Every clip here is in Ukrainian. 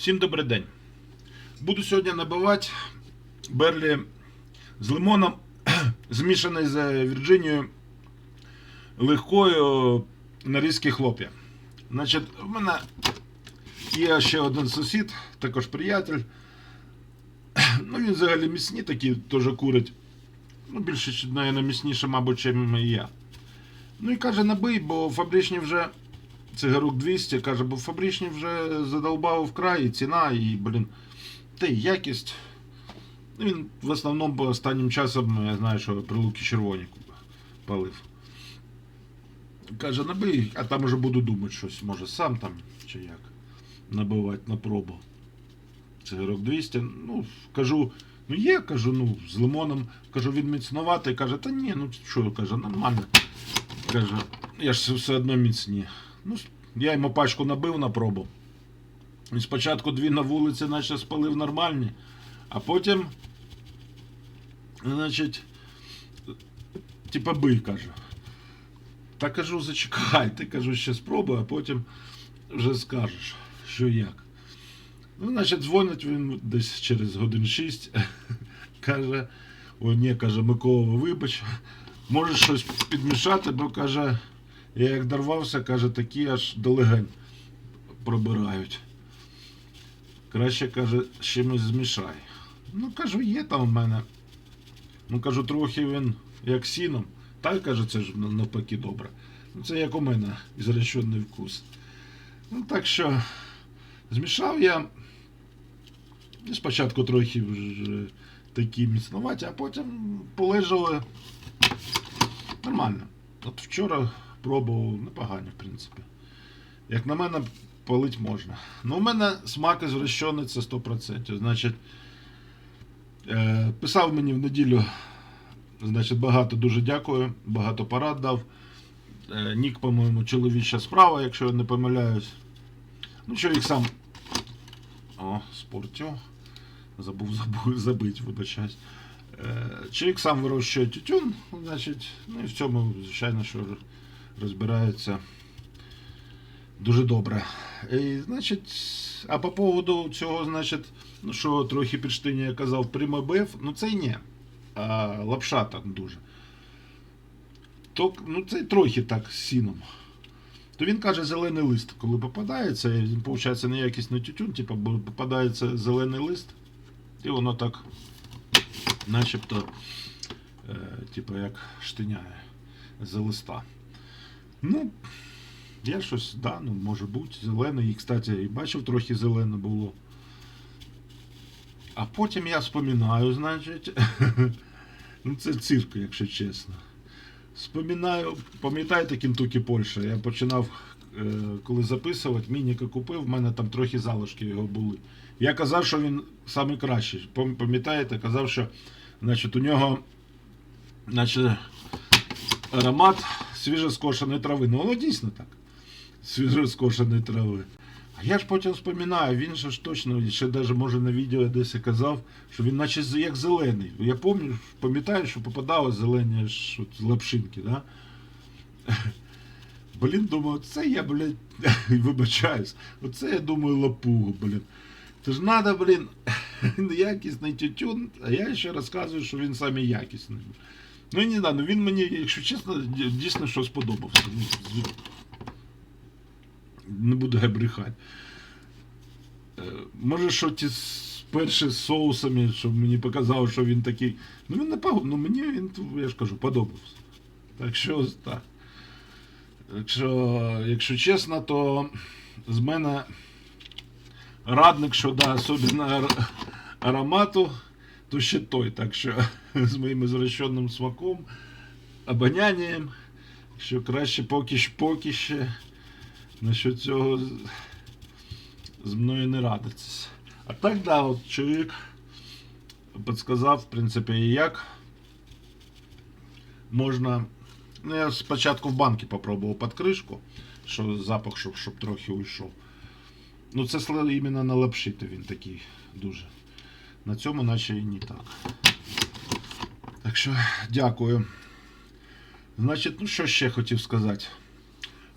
Всім добрий день. Буду сьогодні набивати берлі з лимоном, змішаний з Вірджинією легкою нарізки хлоп'я. Значить, в мене є ще один сусід, також приятель. Ну, він взагалі міцні такі, теж курить. Ну, більше, навіть, міцніше, мабуть, чим я. Ну і каже, набий, бо фабричні вже цигарок 200, каже, бо фабричні вже задолбав вкрай, і ціна, і, блін, та й якість. Ну, Він в основному останнім часом, я знаю, що прилуки червоні палив. Каже, набий, а там уже буду думати щось, може сам там чи як набивати на пробу. Цигарок 200. Ну, кажу, ну є, кажу, ну, з лимоном. Кажу, він міцноватий. Каже, та ні, ну що, каже, нормально. Каже, я ж все одно міцні. Ну, я йому пачку набив на пробу. І спочатку дві на вулиці, наче спалив нормальні, а потім, значить, типа бий, каже. Та кажу, зачекай, ти кажу, ще спробуй, а потім вже скажеш, що як. Ну, значить, дзвонить він десь через годин 6. каже, о, ні, каже, Микола, вибач, можеш щось підмішати, бо каже, я як дорвався, каже, такі аж до легень пробирають. Краще, каже, чимось змішай. Ну, кажу, є там в мене. Ну, кажу, трохи він як сіном. Та й каже, це ж навпаки добре. Ну, це як у мене ізречений вкус. Ну, так що змішав я. І спочатку трохи вже такі міцноваті, а потім полежали нормально. От вчора пробував непогані, в принципі. Як на мене, палить можна. Ну, у мене смак ізвращений це 100%. Значить, е, писав мені в неділю, значить, багато дуже дякую, багато порад дав. Е, Нік, по-моєму, чоловіча справа, якщо я не помиляюсь. Ну, чоловік сам. О, спортив. Забув, забув забить, вибачаюсь. Е, Чоловік сам вирощує тютюн, значить, ну і в цьому, звичайно, що розбирається дуже добре. І, значить, а по поводу цього, значить, ну що трохи підштині я казав, примобив, ну це й ні. А лапша так дуже. То, ну це трохи так з сіном. То він каже, зелений лист, коли попадається, він, виходить, якісний тютюн, типу, бо попадається зелений лист, і воно так начебто, е, типу, як штиняє за листа. Ну, я щось, да, ну, може бути, зелене. І, кстати, і бачив, трохи зелене було. А потім я споминаю, значить. ну, це цирк, якщо чесно. Споминаю, пам'ятаєте Кентукі Польща? Я починав, е, коли записувати, мініка купив, в мене там трохи залишки його були. Я казав, що він найкращий. Пам'ятаєте, казав, що значить, у нього значить, аромат свіжоскошеної трави. Ну, воно дійсно так. Свіжоскошеної трави. А я ж потім споминаю, він же ж точно, ще навіть може на відео десь казав, що він наче як зелений. Я пам'ятаю, пам'ятаю, що попадали зелені ж от лапшинки, да? Блін, думаю, це я, блядь, вибачаюсь. Оце я думаю лапугу, блін. Це ж треба, блін, якісний тютюн, а я ще розказую, що він саме якісний. Ну, не знаю, ну він мені, якщо чесно, дійсно що сподобався. Ну, Не буду я брехати. Е, Може, що ті перші з соусами, щоб мені показав, що він такий. Ну він не погод, ну мені він, я ж кажу, подобався. Так що так. Якщо, якщо чесно, то з мене радник щодо особливо ар- аромату, то ще той. Так що з моїм ізвращеним смаком, обонянням, що краще поки що поки ще насчет цього з- мною не радитися. А так, да, от чоловік підказав, в принципі, як можна. Ну, я спочатку в банки попробував під кришку, що запах, щоб, щоб трохи уйшов. Ну, це іменно на лапші, то він такий дуже. На цьому наче і не так. Так що, дякую. Значить, ну що ще хотів сказати.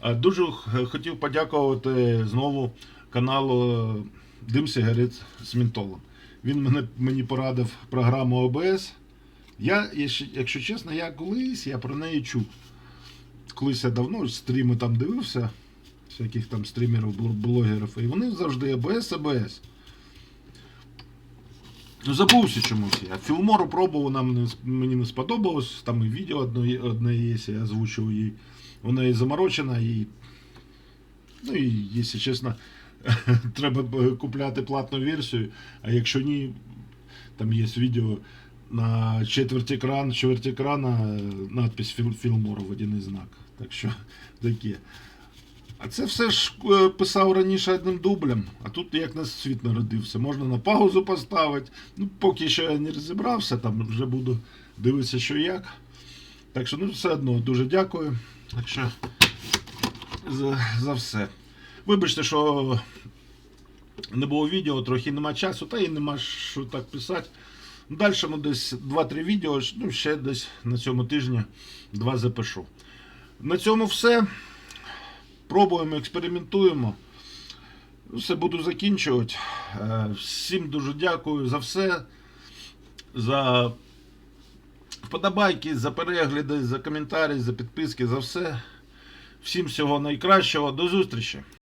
Дуже хотів подякувати знову каналу дим сигарет з ментолом. Він мене, мені порадив програму ОБС. Я, якщо- чесно, я колись я про неї чув. Колись я давно стріми там дивився, всяких там стрімерів, бл- блогерів, і вони завжди ОБС, ОБС. Ну, забувся чомусь. Я Філмору пробував, нам мені не сподобалось. Там і відео одне, одне є, я озвучив її. Вона і заморочена, і. Ну і, якщо чесно, треба б купляти платну версію, а якщо ні, там є відео на четверть екран, чверть екрана е, надпись Філ- Філмору водяний знак. Так що таке. А це все ж е, писав раніше одним дублем, а тут як на світ народився. Можна на паузу поставити. Ну, поки що я не розібрався, там вже буду дивитися, що як. Так що, ну, все одно дуже дякую. Так що за, за все. Вибачте, що не було відео, трохи нема часу, та і нема що так писати. Далі ну, десь 2-3 відео, ну, ще десь на цьому тижні два запишу. На цьому все. Пробуємо, експериментуємо. Все буду закінчувати. Е, Всім дуже дякую за все. За вподобайки, за перегляди, за коментарі, за підписки, за все. Всім всього найкращого. До зустрічі!